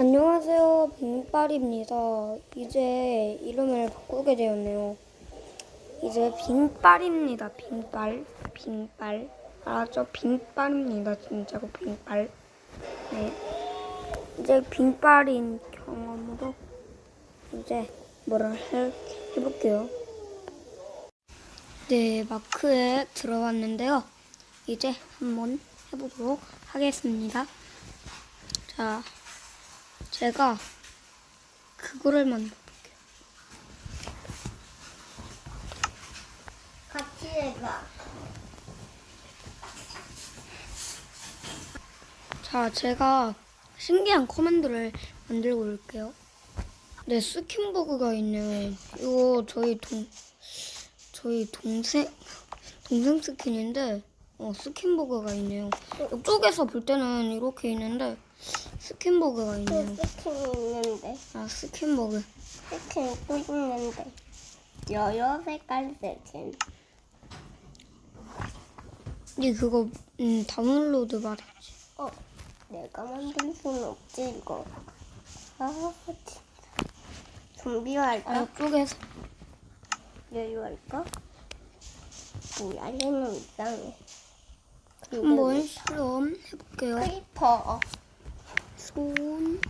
안녕하세요. 빙빨입니다. 이제 이름을 바꾸게 되었네요. 이제 빙빨입니다. 빙빨. 빙빨. 알았죠? 빙빨입니다. 진짜로 빙빨. 네. 이제 빙빨인 경험으로 이제 뭐를 해, 해볼게요. 네, 마크에 들어왔는데요. 이제 한번 해보도록 하겠습니다. 자, 제가 그거를 만들어 볼게요. 같이 해봐. 자, 제가 신기한 커맨드를 만들고 올게요. 네, 스킨버그가 있네요. 이거 저희 동, 저희 동생, 동생 스킨인데, 어, 스킨버그가 있네요. 이쪽에서 볼 때는 이렇게 있는데, 스킨버그가 또 있네요. 스킨 있는데, 아, 스킨버그. 스킨 또 있는데, 여러 색깔 스킨. 근데 그거, 음, 다운로드 받았지. 어, 내가 만들 수는 없지 이거. 아, 진짜. 좀비 아, 할까? 이쪽에서. 여유 할까? 뭐야, 얘는 이상해. 한번 실험 해볼게요. 크리퍼. 손.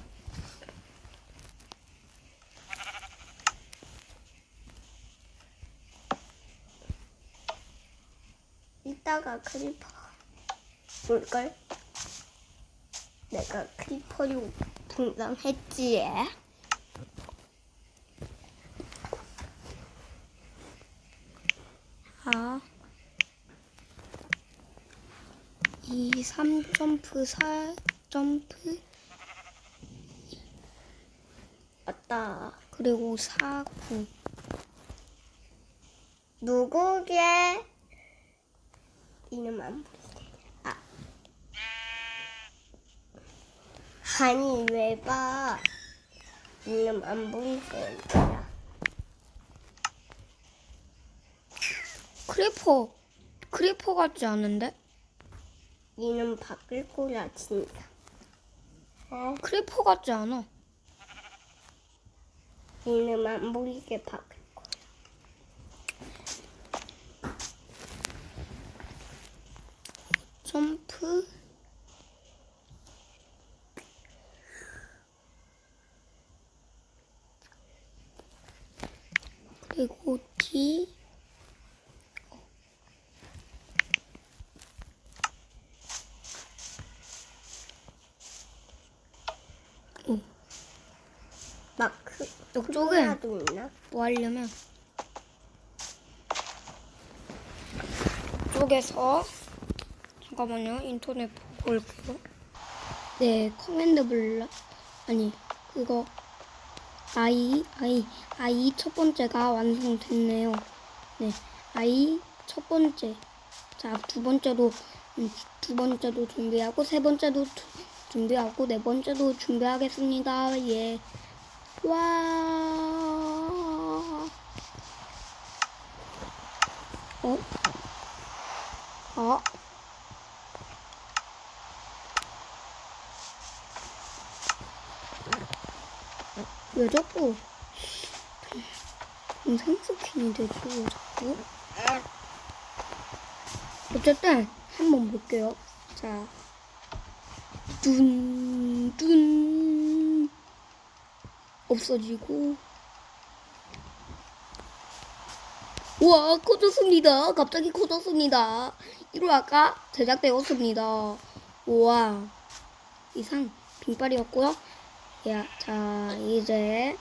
이따가 크리퍼 볼걸? 내가 크리퍼로 등장했지. 아. 2, 3 점프, 4 점프, 맞다. 그리고 4, 9. 누구게 이름 안 부르게. 아. 아니 왜 봐? 이름 안 거야. 크리퍼, 크리퍼 같지 않은데? 이름 바꿀 거야 진짜. 어? 크리퍼 같지 않아. 이름 안 부르게 바꿀 거야. 점프. 그리고 D. 오, 마크 이쪽에 하나도 있나? 뭐 하려면 쪽에서 잠깐만요. 인터넷 보고 올게요. 네 커맨드 블락 아니 그거 아이 아이 아이 첫 번째가 완성됐네요. 네 아이 첫 번째. 자두 번째도 음, 두 번째도 준비하고 세 번째도 주- 준비하고 네 번째도 준비하겠습니다. 예 와. 어? 아. 왜 자꾸 동생 되지 왜 자꾸? 어쨌든 한번 볼게요. 자, 둔, 둔. 없어지고. 우와 커졌습니다. 갑자기 커졌습니다. 이로 아까 제작되었습니다. 우와. 이상 빈발이었고요. 야, 자 이제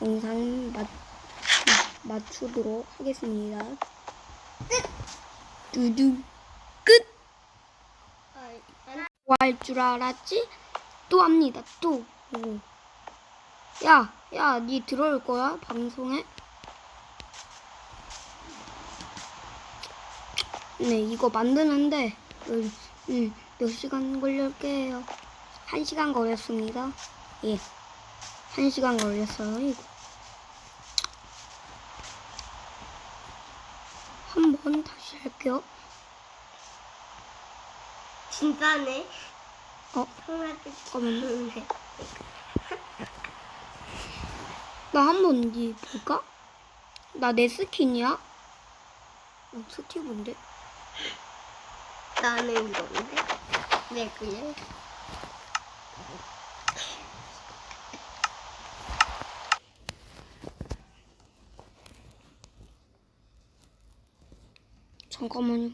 영상 맞, 맞추도록 하겠습니다. 두두 끝! 뭐할줄 알았지? 또 합니다. 또. 오. 야, 야, 니 들어올 거야? 방송에? 네, 이거 만드는데, 음, 음, 몇 시간 걸릴게요? 한 시간 걸렸습니다. 예. 한 시간 걸렸어요, 이거. 한 번 다시 할게요. 진짜네. 어, 잠깐만 그 한번 니 볼까? 나 내 스킨이야? 어, 스티브인데? 나는 이건데. 왜 그래? 잠깐만요.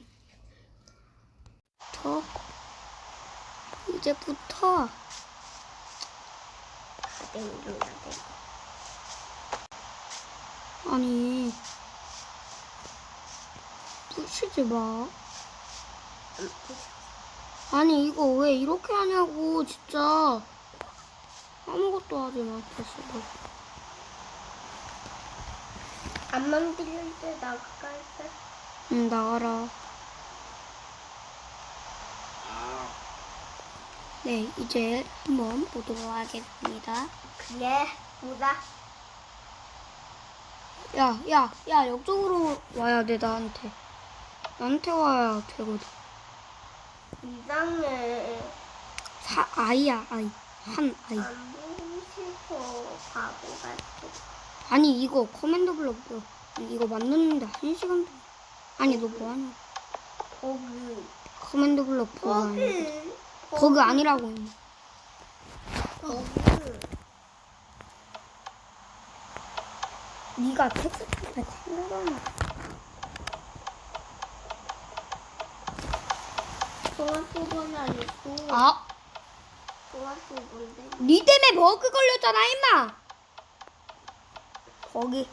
더 이제부터 가댕이로 나대. 아니 부시지 마. 아니 이거 왜 이렇게 하냐고 진짜 아무것도 하지 마 됐어 안 만들 때 나갈 때. 응 나가라 네 이제 한번 보도록 하겠습니다 그래. 보자. 야 야야 옆쪽으로 와야 돼 나한테 나한테 와야 되거든 이상해. 사 아이야 아이 한 아이 안 보고 싶어. 바보 같아. 아니 이거 커맨드 블록 뭐 이거 만드는데 한 시간 동안 아니 너 뭐하냐 버그. 커맨드 블록 버그 아니야 버그. 아니라고 임마. 버그. 네가 텍스트에 참고하나 통화소번 아니고. 아, 통화소본데. 니 때문에 버그 걸렸잖아 임마 거기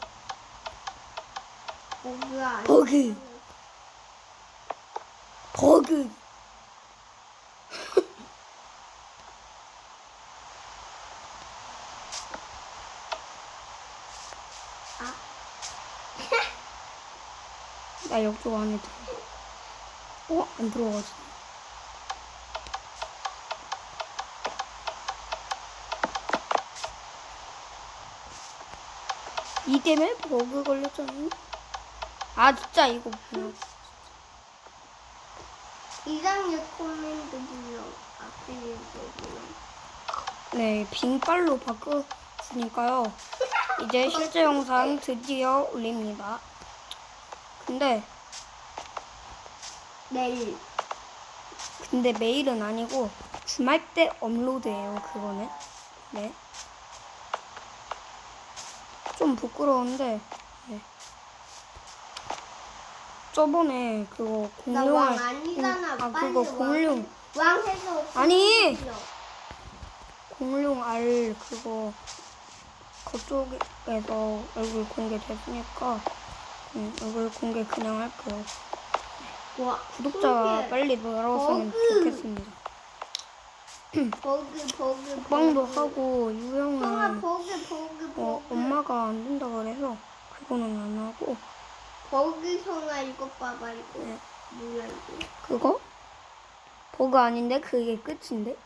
버그 아니. 버그. 버그 나 옆쪽 안에 들어 어? 안 들어가지 이 때문에 버그 걸렸잖아 아 진짜 이거 뭐야 이상의 코멘트 불러. 앞에 있거든요. 네, 빙빨로 바꿨으니까요. 이제 실제 영상 드디어 올립니다. 근데, 내일. 근데 매일은 아니고 주말 때 업로드예요, 그거는. 네. 좀 부끄러운데, 네. 저번에 그거 나 공룡을, 왕 아니잖아. 아, 빨리 그거 왕. 공룡, 왕 해서. 아니! 공룡 알 그거 그쪽에서 얼굴 공개됐으니까 응, 얼굴 공개 그냥 할게요. 와, 구독자가 그게 빨리 늘었으면 버그. 좋겠습니다. 버그 버그 먹방도 버그. 하고 형아 유형은 버그 버그 어, 버그 엄마가 안 된다 그래서 그거는 안 하고 버그 형아 이거 봐봐 이거 네. 뭐야 이거 그거 버그 아닌데 그게 끝인데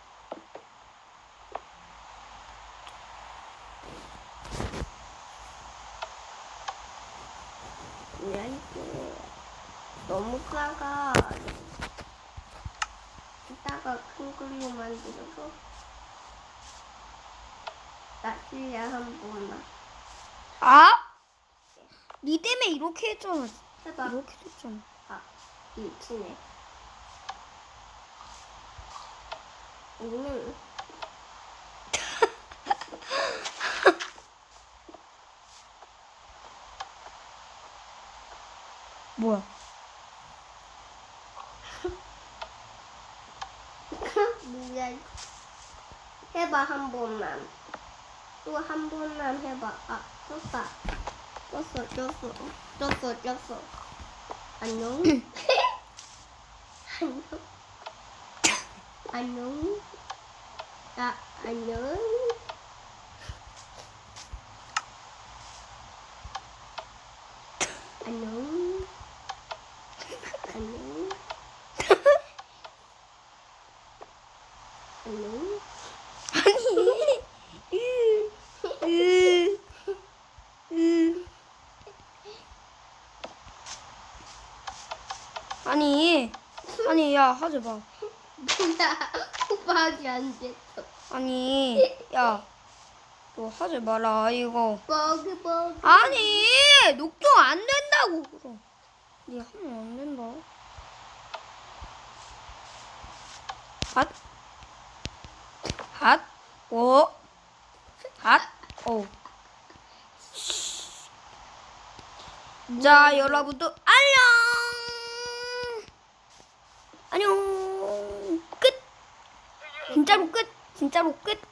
뭐야 이거 너무 작아 이따가 큰 걸로 만들어서 나실야 한 번 만 아? 니 때문에 이렇게 했잖아. 해봐 이렇게 됐잖아. 아 이치네 이거는 뭐야? 뭐야 이거. 해봐 한 번만. 또 한 번만 해봐. 아 떴다. 떴어 떴어. 떴어 떴어. 안녕. 안녕. 안녕. 아 안녕. 안녕. 안녕 아니. 으, 으, 으. 아니, 아니, 야, 하지 마. 뭐야 호박이 안 됐어 아니, 야, 너 하지 마라 이거. 버기 버기. 아니 녹종 안 된다고 그럼. 니 하면 안 된다. 핫. 핫. 오. 핫. 오. 자 여러분도 안녕. 안녕. 끝. 진짜로 끝. 진짜로 끝.